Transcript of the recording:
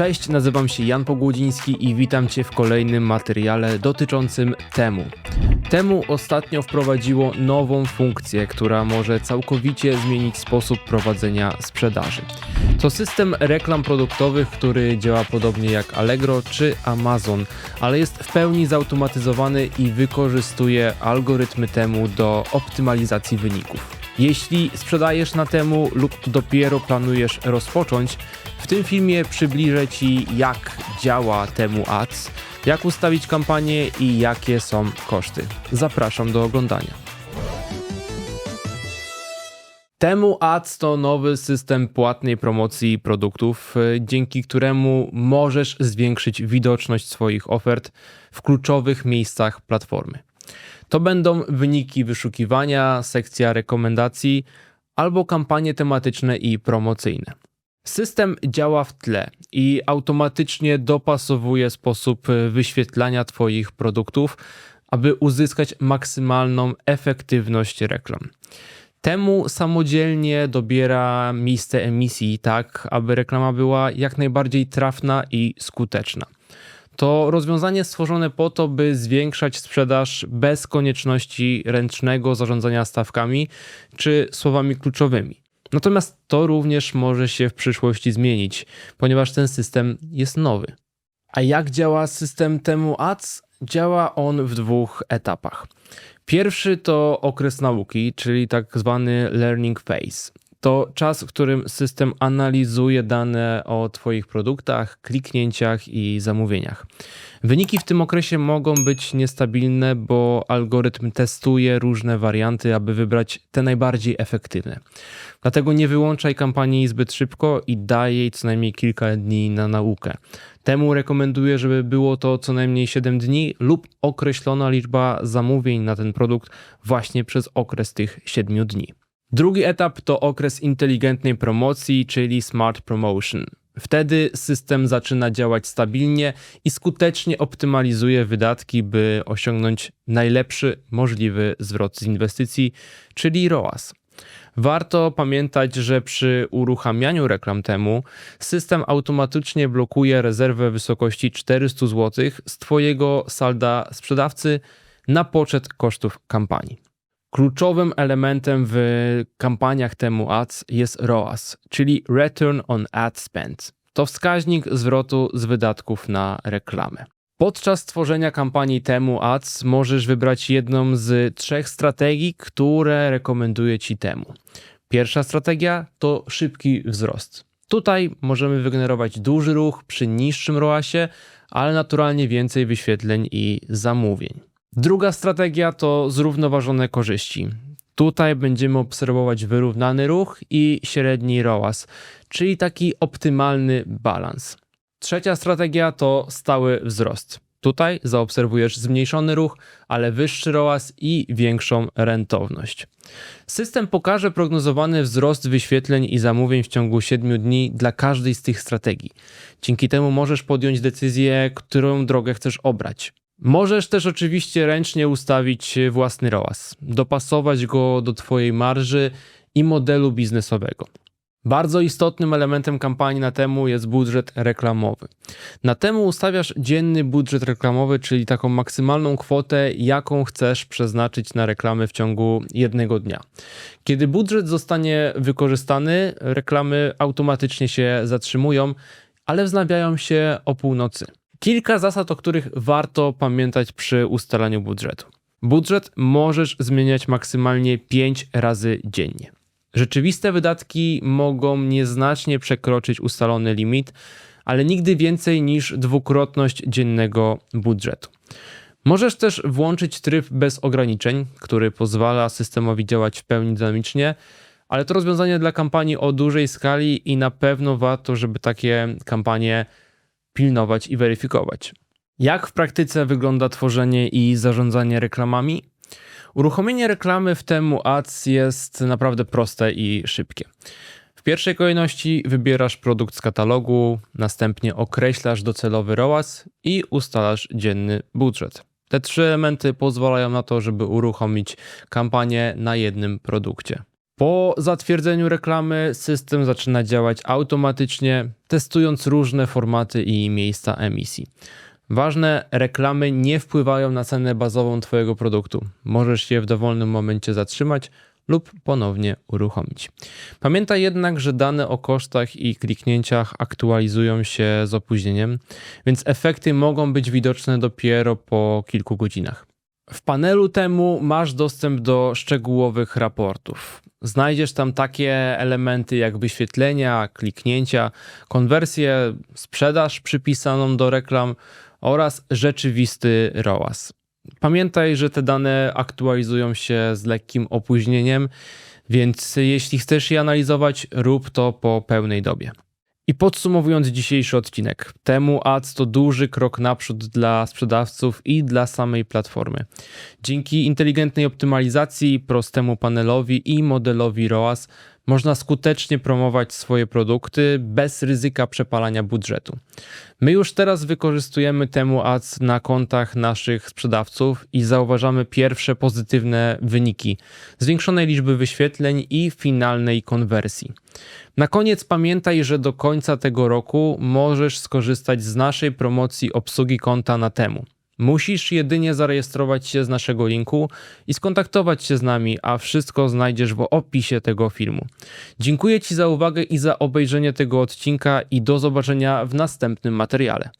Cześć, nazywam się Jan Pogłodziński i witam Cię w kolejnym materiale dotyczącym temu. Temu ostatnio wprowadziło nową funkcję, która może całkowicie zmienić sposób prowadzenia sprzedaży. To system reklam produktowych, który działa podobnie jak Allegro czy Amazon, ale jest w pełni zautomatyzowany i wykorzystuje algorytmy temu do optymalizacji wyników. Jeśli sprzedajesz na temu lub dopiero planujesz rozpocząć, w tym filmie przybliżę Ci jak działa temu ads, jak ustawić kampanię i jakie są koszty. Zapraszam do oglądania. Temu Ads to nowy system płatnej promocji produktów, y, dzięki któremu możesz zwiększyć widoczność swoich ofert w kluczowych miejscach platformy. To będą wyniki wyszukiwania, sekcja rekomendacji albo kampanie tematyczne i promocyjne. System działa w tle i automatycznie dopasowuje sposób wyświetlania Twoich produktów, aby uzyskać maksymalną efektywność reklam. Temu samodzielnie dobiera miejsce emisji, tak aby reklama była jak najbardziej trafna i skuteczna. To rozwiązanie stworzone po to, by zwiększać sprzedaż bez konieczności ręcznego zarządzania stawkami czy słowami kluczowymi. Natomiast to również może się w przyszłości zmienić, ponieważ ten system jest nowy. A jak działa system temu ads? Działa on w dwóch etapach. Pierwszy to okres nauki, czyli tak zwany learning phase. To czas, w którym system analizuje dane o Twoich produktach, kliknięciach i zamówieniach. Wyniki w tym okresie mogą być niestabilne, bo algorytm testuje różne warianty, aby wybrać te najbardziej efektywne. Dlatego nie wyłączaj kampanii zbyt szybko i daj jej co najmniej kilka dni na naukę. Temu rekomenduję, żeby było to co najmniej 7 dni lub określona liczba zamówień na ten produkt właśnie przez okres tych 7 dni. Drugi etap to okres inteligentnej promocji, czyli smart promotion. Wtedy system zaczyna działać stabilnie i skutecznie optymalizuje wydatki, by osiągnąć najlepszy możliwy zwrot z inwestycji, czyli ROAS. Warto pamiętać, że przy uruchamianiu reklam temu system automatycznie blokuje rezerwę wysokości 400 zł z Twojego salda sprzedawcy na poczet kosztów kampanii. Kluczowym elementem w kampaniach temu ads jest ROAS, czyli Return on Ad Spend. To wskaźnik zwrotu z wydatków na reklamę. Podczas tworzenia kampanii temu ads możesz wybrać jedną z trzech strategii, które rekomenduję Ci temu. Pierwsza strategia to szybki wzrost. Tutaj możemy wygenerować duży ruch przy niższym ROASie, ale naturalnie więcej wyświetleń i zamówień. Druga strategia to zrównoważone korzyści. Tutaj będziemy obserwować wyrównany ruch i średni ROAS, czyli taki optymalny balans. Trzecia strategia to stały wzrost. Tutaj zaobserwujesz zmniejszony ruch, ale wyższy ROAS i większą rentowność. System pokaże prognozowany wzrost wyświetleń i zamówień w ciągu 7 dni dla każdej z tych strategii. Dzięki temu możesz podjąć decyzję, którą drogę chcesz obrać. Możesz też oczywiście ręcznie ustawić własny ROAS, dopasować go do Twojej marży i modelu biznesowego. Bardzo istotnym elementem kampanii na temu jest budżet reklamowy. Na temu ustawiasz dzienny budżet reklamowy, czyli taką maksymalną kwotę, jaką chcesz przeznaczyć na reklamy w ciągu jednego dnia. Kiedy budżet zostanie wykorzystany, reklamy automatycznie się zatrzymują, ale wznawiają się o północy. Kilka zasad, o których warto pamiętać przy ustalaniu budżetu. Budżet możesz zmieniać maksymalnie 5 razy dziennie. Rzeczywiste wydatki mogą nieznacznie przekroczyć ustalony limit, ale nigdy więcej niż dwukrotność dziennego budżetu. Możesz też włączyć tryb bez ograniczeń, który pozwala systemowi działać w pełni dynamicznie, ale to rozwiązanie dla kampanii o dużej skali i na pewno warto, żeby takie kampanie pilnować i weryfikować. Jak w praktyce wygląda tworzenie i zarządzanie reklamami? Uruchomienie reklamy w temu ads jest naprawdę proste i szybkie. W pierwszej kolejności wybierasz produkt z katalogu, następnie określasz docelowy ROAS i ustalasz dzienny budżet. Te trzy elementy pozwalają na to, żeby uruchomić kampanię na jednym produkcie. Po zatwierdzeniu reklamy system zaczyna działać automatycznie, testując różne formaty i miejsca emisji. Ważne, reklamy nie wpływają na cenę bazową Twojego produktu. Możesz je w dowolnym momencie zatrzymać lub ponownie uruchomić. Pamiętaj jednak, że dane o kosztach i kliknięciach aktualizują się z opóźnieniem, więc efekty mogą być widoczne dopiero po kilku godzinach. W panelu temu masz dostęp do szczegółowych raportów. Znajdziesz tam takie elementy jak wyświetlenia, kliknięcia, konwersję, sprzedaż przypisaną do reklam oraz rzeczywisty ROAS. Pamiętaj, że te dane aktualizują się z lekkim opóźnieniem, więc jeśli chcesz je analizować, rób to po pełnej dobie. I podsumowując dzisiejszy odcinek, temu Ads to duży krok naprzód dla sprzedawców i dla samej platformy. Dzięki inteligentnej optymalizacji, prostemu panelowi i modelowi ROAS można skutecznie promować swoje produkty bez ryzyka przepalania budżetu. My już teraz wykorzystujemy temu ads na kontach naszych sprzedawców i zauważamy pierwsze pozytywne wyniki zwiększonej liczby wyświetleń i finalnej konwersji. Na koniec pamiętaj, że do końca tego roku możesz skorzystać z naszej promocji obsługi konta na temu. Musisz jedynie zarejestrować się z naszego linku i skontaktować się z nami, a wszystko znajdziesz w opisie tego filmu. Dziękuję Ci za uwagę i za obejrzenie tego odcinka i do zobaczenia w następnym materiale.